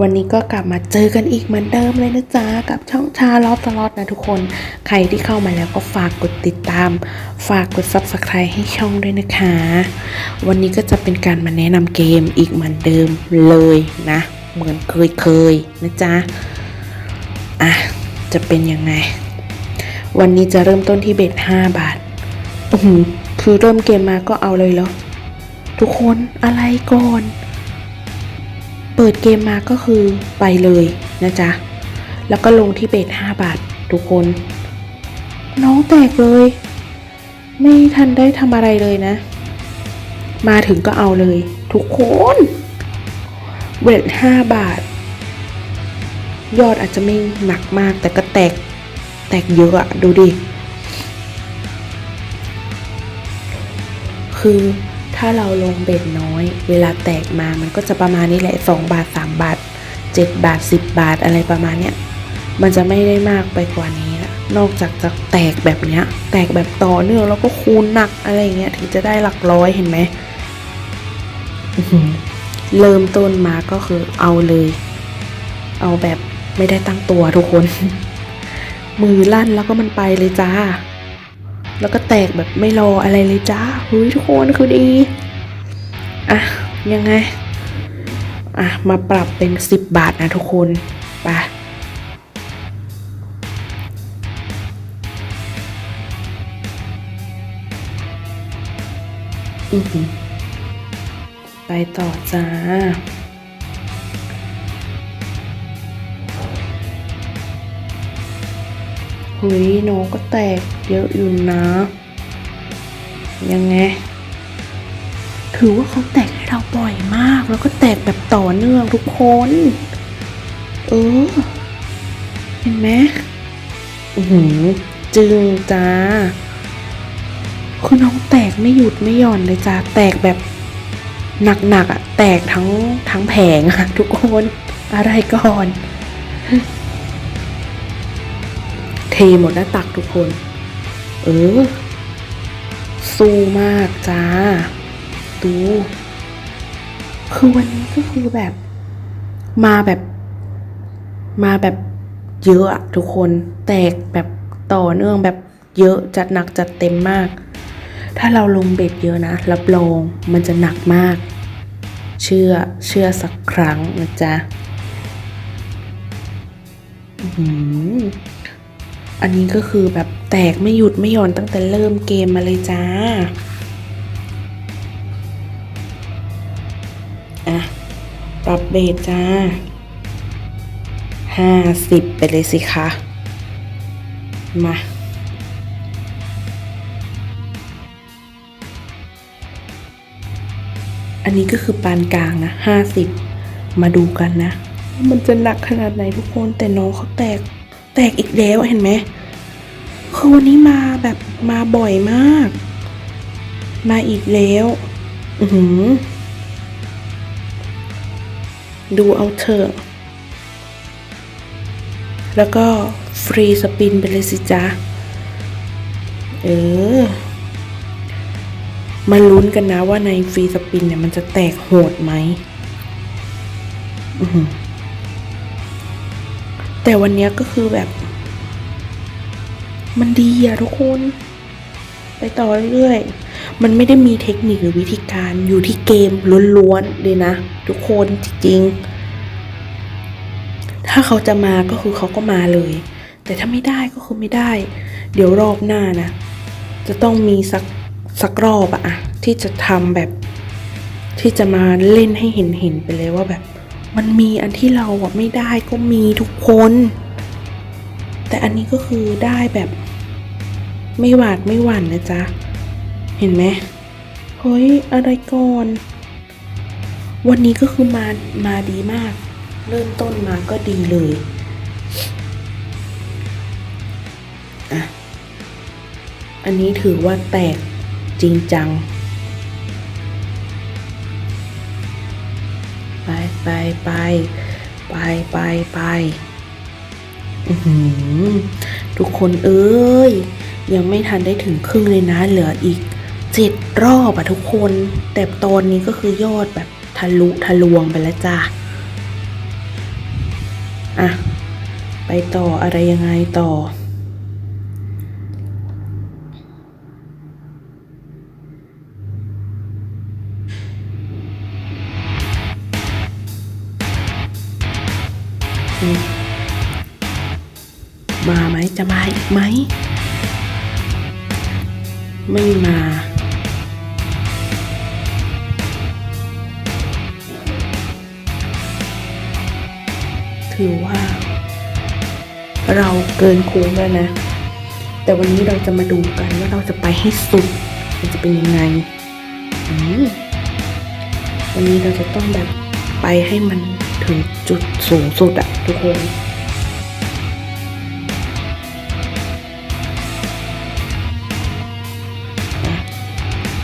วันนี้ก็กลับมาเจอกันอีกเหมือนเดิมเลยนะจ๊ะ กับช่องชาลอฟสล็อตนะทุกคน ใครที่เข้ามาแล้วก็ฝากกดติดตาม ฝากกด subscribe ให้ช่องด้วยนะคะ วันนี้ก็จะเป็นการมาแนะนำเกมอีกเหมือนเดิมเลยนะ เหมือนเคยเคยๆนะจ๊ะ อะ จะเป็นยังไง วันนี้จะเริ่มต้นที่เบ็ด5บาทอือคือเริ่มเกมมาก็เอาเลยเหรอทุกคนอะไรก่อน เปิดเกมมาก็คือไปเลยนะจ๊ะ แล้วก็ลงที่เบส5บาททุกคน น้องแตกเลย ไม่ทันได้ทำอะไรเลยนะ มาถึงก็เอาเลย ทุกคนเบส5บาท ยอดอาจจะไม่หนักมากแต่ก็แตก แตกเยอะอะดูดิ คือ ถ้าเราลงเบ็ดน้อย เวลาแตกมามันก็จะประมาณนี้แหละ 2 บาท 3 บาท 7 บาท 10 บาทอะไรประมาณเนี้ยมันจะไม่ได้มากไปกว่านี้ละนอกจากจะแตกแบบเนี้ย แตกแบบต่อเนื่องแล้วก็คูณหนักอะไรเงี้ยถึงจะได้หลักร้อยเห็นไหมอื้อหือเริ่มต้นมาก็คือเอาเลย เอาแบบไม่ได้ตั้งตัวทุกคน มือลั่นแล้วก็มันไปเลยจ้า แล้วก็แตกแบบไม่รออะไรเลยจ้าเฮ้ยทุกคนคือดี อะ ยังไง อะ มาปรับเป็น 10 บาทนะทุกคนไปอือหือไปต่อจ้า ฮ้ยน้องก็แตกเยอะอยู่นะ ยังไง ถือว่าเขาแตกให้เราบ่อยมาก แล้วก็แตกแบบต่อเนื่องทุกคน เออ เห็นไหมอือหือจึงจ้าคือน้องแตกไม่หยุดไม่หย่อนเลยจ้าแตกแบบหนักๆอะ แตกทั้งทั้งแผงอะทุกคน อะไรก่อน เทหมดหน้าตักทุกคน เออ สู้มากจ้า ดู คือวันนี้ก็คือแบบ มาแบบ มาแบบเยอะอะทุกคน แตกแบบต่อเนื่องแบบเยอะจัดหนักจัดเต็มมาก ถ้าเราลงเบ็ดเยอะนะ รับรองมันจะหนักมาก เชื่อเชื่อสักครั้งนะจ๊ะ อันนี้ก็คือแบบแตกไม่หยุดไม่หย่อนตั้งแต่เริ่มเกมมาเลยจ้าอะปรับเบสจ้าห้าสิบไปเลยสิคะ มา อันนี้ก็คือปานกลางนะห้าสิบมาดูกันนะ มันจะหนักขนาดไหนทุกคนแต่น้องเขาแตก แตกอีกแล้วเห็นไหมคือวันนี้มาแบบมาบ่อยมาก มาอีกแล้วอือหือดูเอาเถอะ แล้วก็ฟรีสปินไปเลยสิจ๊ะ เออ มาลุ้นกันนะว่าในฟรีสปินเนี่ยมันจะแตกโหดไหมอือหือ แต่วันนี้ก็คือแบบ มันดีอะทุกคน ไปต่อเรื่อยๆ มันไม่ได้มีเทคนิคหรือวิธีการอยู่ที่เกมล้วนๆเลยนะ ทุกคนจริงๆ ถ้าเขาจะมาก็คือเขาก็มาเลย แต่ถ้าไม่ได้ก็คือไม่ได้ เดี๋ยวรอบหน้านะ จะต้องมีสักสักรอบอะที่จะทำแบบที่จะมาเล่นให้เห็นเห็นๆไปเลยว่าแบบ มันมีอันที่เราอะไม่ได้ก็มีทุกคน แต่อันนี้ก็คือได้แบบไม่หวาดไม่หวั่นนะจ๊ะ เห็นไหมเฮ้ยอะไรก่อน วันนี้ก็คือมามาดีมาก เริ่มต้นมาก็ดีเลยอะอันนี้ถือว่าแตกจริงจัง ไปไปไปไปไปทุกคนเอ้ย ยังไม่ทันได้ถึงครึ่งเลยนะ เหลืออีกเจ็ดรอบอะทุกคน แต่ตอนนี้ก็คือยอดแบบทะลุทะลวงไปแล้วจ้ะอะ ไปต่ออะไรยังไงต่อ มาไหมจะมาอีกไหม ไม่มา ถือว่า เราเกินคุ้มแล้วนะ แต่วันนี้เราจะมาดูกันว่าเราจะไปให้สุด มันจะเป็นยังไง วันนี้เราจะต้องแบบไปให้มัน ถึงจุดสูงสุดอะทุกคน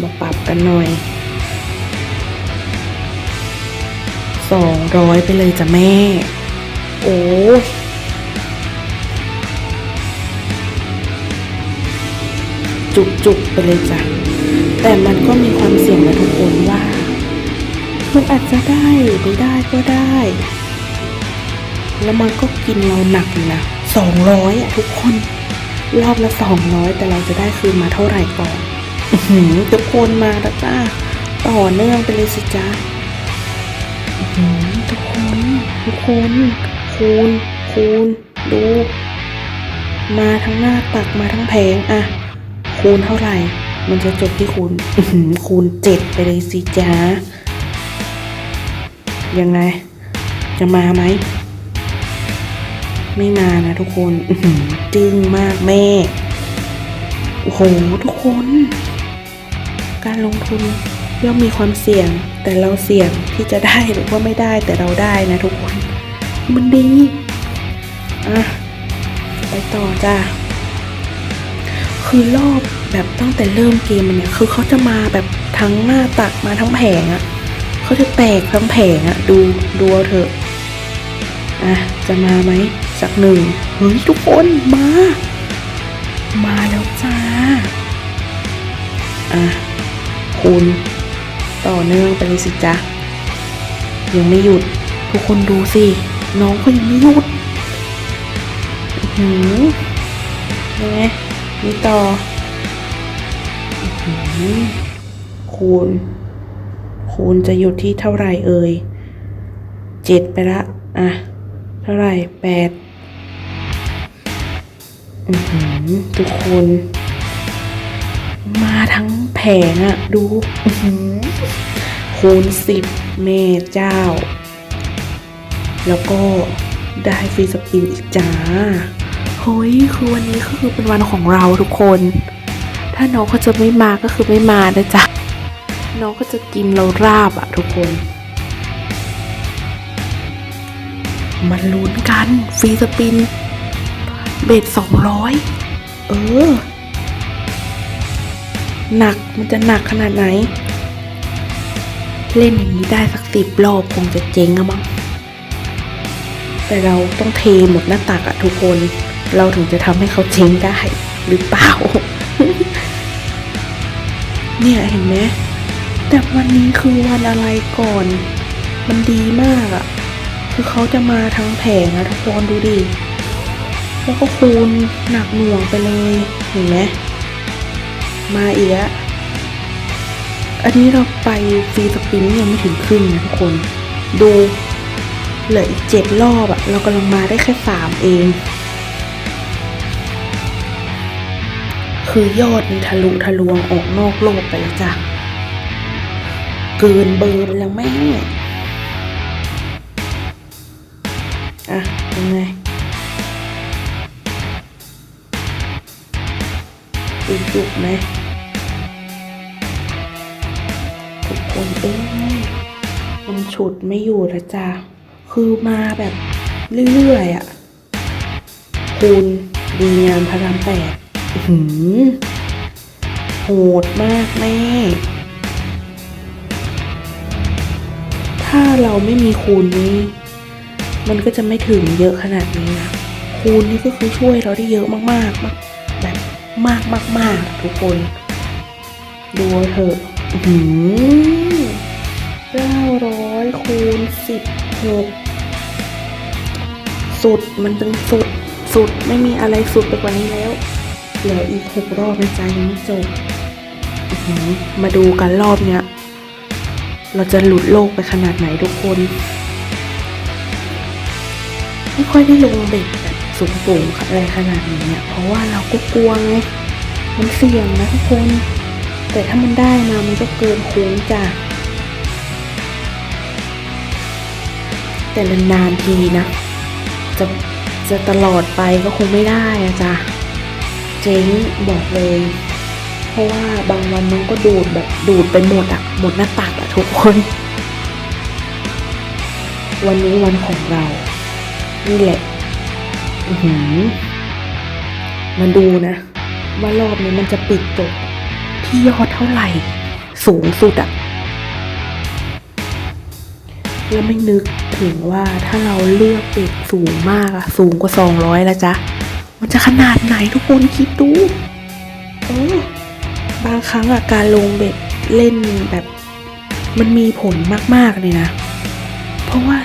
มาปรับกันหน่อย สองร้อยไปเลยจ้ะแม่ โอ้จุกๆไปเลยจ้ะ แต่มันก็มีความเสี่ยงนะทุกคนว่า มันอาจจะได้หรือไม่ได้ก็ได้ แล้วมันก็กินเราหนักอยู่นะสองร้อยอะทุกคน รอบละสองร้อยแต่เราจะได้คืนมาเท่าไหร่ก่อนทุกคนมาแล้วจ้าต่อเนื่องไปเลยสิจ้าทุกคนทุกคนคูณคูณดู มาทั้งหน้าตักมาทั้งแผงอะคูณเท่าไหร่ มันจะจบที่คูณคูณเจ็ดไปเลยสิจ้า ยังไง จะมาไหม ไม่มานะทุกคนจึ้งมากแม่ โอ้โห ทุกคน การลงทุนย่อมมีความเสี่ยง แต่เราเสี่ยงที่จะได้หรือว่าไม่ได้แต่เราได้นะทุกคน มันดี อะ ไปต่อจ้าคือรอบแบบตั้งแต่เริ่มเกมมันเนี่ย คือเขาจะมาแบบทั้งหน้าตักมาทั้งแผงอะ่ะ เขาจะแตกทั้งแผงอะดูดูเอาเถอะอะจะมาไหมสักหนึ่งเฮ้ยทุกคนมา มาแล้วจ้าอะคุณต่อเนื่องไปเลยสิจ๊ะยังไม่หยุด ทุกคนดูสิ น้องเขายังไม่หยุดหือยังไงมีต่อหือคูณ คูณจะหยุดที่เท่าไหร่เอ่ยเจ็ดไปละ อะ เท่าไหร่แปดอือหือทุกคน มาทั้งแผงอะดูอือหือคูณสิบเมเจ้า แล้วก็ได้ฟรีสปินอีกจ้าเฮ้ยคือวันนี้ก็คือเป็นวันของเราทุกคน ถ้าน้องเขาจะไม่มาก็คือไม่มานะจ๊ะ น้องก็จะกินเราราบอะทุกคน มันลุ้นกันฟรีสปิน เบ็ดสองร้อยเออ หนักมันจะหนักขนาดไหน เล่นอย่างนี้ได้สักสิบรอบคงจะเจ๊งอะมั้งแต่เราต้องเทหมดหน้าตักอะทุกคน เราถึงจะทำให้เขาเจ๊งได้หรือเปล่า เนี่ยเห็นไหม แต่วันนี้คือวันอะไรก่อน มันดีมากอะคือเขาจะมาทั้งแผงอะทุกคนดูดิ แล้วก็คูณหนักหน่วงไปเลยเห็นไหมมาอีกแล้วอันนี้เราไปฟรีสปินยังไม่ถึงครึ่งนะทุกคน ดูเหลืออีกเจ็ดรอบอะเรากำลังมาได้แค่สามเอง คือยอดนี่ทะลุทะลวงออกนอกโลกไปแล้วจ้ะ เกินเบอร์ไปแล้วแม่ อะยังไงจุกไหมทุกคนเอ้ยมันฉุดไม่อยู่ล้วจ้ะคือมาแบบเรื่อยๆอะ คุณดีงามพระรามแปดหือโหดมากแม่ ถ้าเราไม่มีคูณนี้ มันก็จะไม่ถึงเยอะขนาดนี้นะ คูณนี่ก็คือช่วยเราได้เยอะมากๆมากแบบมากมากมากๆทุกคน ดูเอาเถอะเก้าร้อยคูณสิบหกสุดมันถึงสุดสุดไม่มีอะไรสุดไปกว่านี้แล้วเหลืออีกหกรอบนะจ๊ะยังไม่จบมาดูกันรอบเนี้ย เราจะหลุดโลกไปขนาดไหนทุกคน ไม่ค่อยได้ลงเบ็ดแบบสูงโป่งอะไรขนาดนี้เนี่ยเพราะว่าเราก็กลัวไง มันเสี่ยงนะทุกคน แต่ถ้ามันได้มามันก็เกินคุ้มจ้ะแต่นานๆทีนะ จะจะตลอดไปก็คงไม่ได้อะจ้ะ เจ๊งบอกเลย เพราะว่าบางวันน้องก็ดูดแบบดูดไปหมดอะหมดหน้าตักอะทุกคน วันนี้วันของเรา นี่แหละ อือหือมาดูนะ ว่ารอบนี้มันจะปิดจบที่ยอดเท่าไหร่ สูงสุดอะแล้วไม่นึกถึงว่าถ้าเราเลือกเบ็ดสูงมากอะสูงกว่าสองร้อยแล้วจ๊ะมันจะขนาดไหนทุกคนคิดดู เออ บางครั้งอะการลงเบ็ดเล่นแบบมันมีผลมากๆเลยนะ เพราะว่า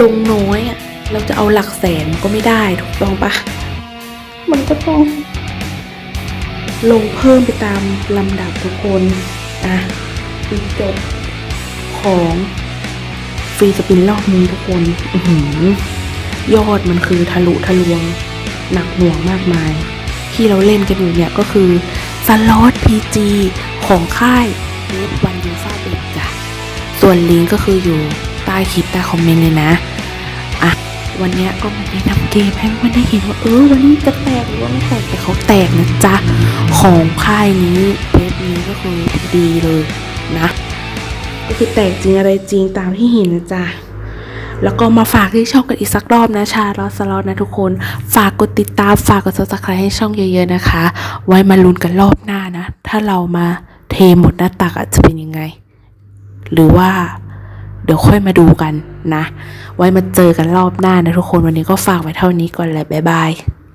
ลงน้อยอะเราจะเอาหลักแสนก็ไม่ได้ถูกต้องปะมันก็ต้อง ลงเพิ่มไปตามลำดับทุกคนอะปิดจบของฟรีสปินรอบนี้ทุกคนอือหือยอดมันคือทะลุทะลวง หนักหน่วงมากมาย ที่เราเล่นกันอยู่เนี่ยก็คือ สล็อตพีจีของค่ายเวฟวันยูฟาเบจ้ะส่วนลิงก์ก็คืออยู่ใต้คลิปใต้คอมเมนต์เลยนะอะวันนี้ก็มาแนะนำเกมให้มันได้เห็นว่าเออวันนี้จะแตกหรือว่าไม่แตกแต่เขาแตกนะจ๊ะ ของค่ายนี้เว็บนี้ก็คือดีเลยนะ ก็คือแตกจริงอะไรจริงตามที่เห็นนะจ๊ะ แล้วก็มาฝากที่ช่องกันอีกสักรอบนะชาลอสลอนะทุกคน ฝากกดติดตามฝากกด subscribe ให้ช่องเยอะๆนะคะ ไว้มาลุ้นกันรอบหน้านะ ถ้าเรามาเทหมดหน้าตักอาจจะเป็นยังไง หรือว่าเดี๋ยวค่อยมาดูกันนะ ไว้มาเจอกันรอบหน้านะทุกคนวันนี้ก็ฝากไว้เท่านี้ก่อนแหละบ๊ายบาย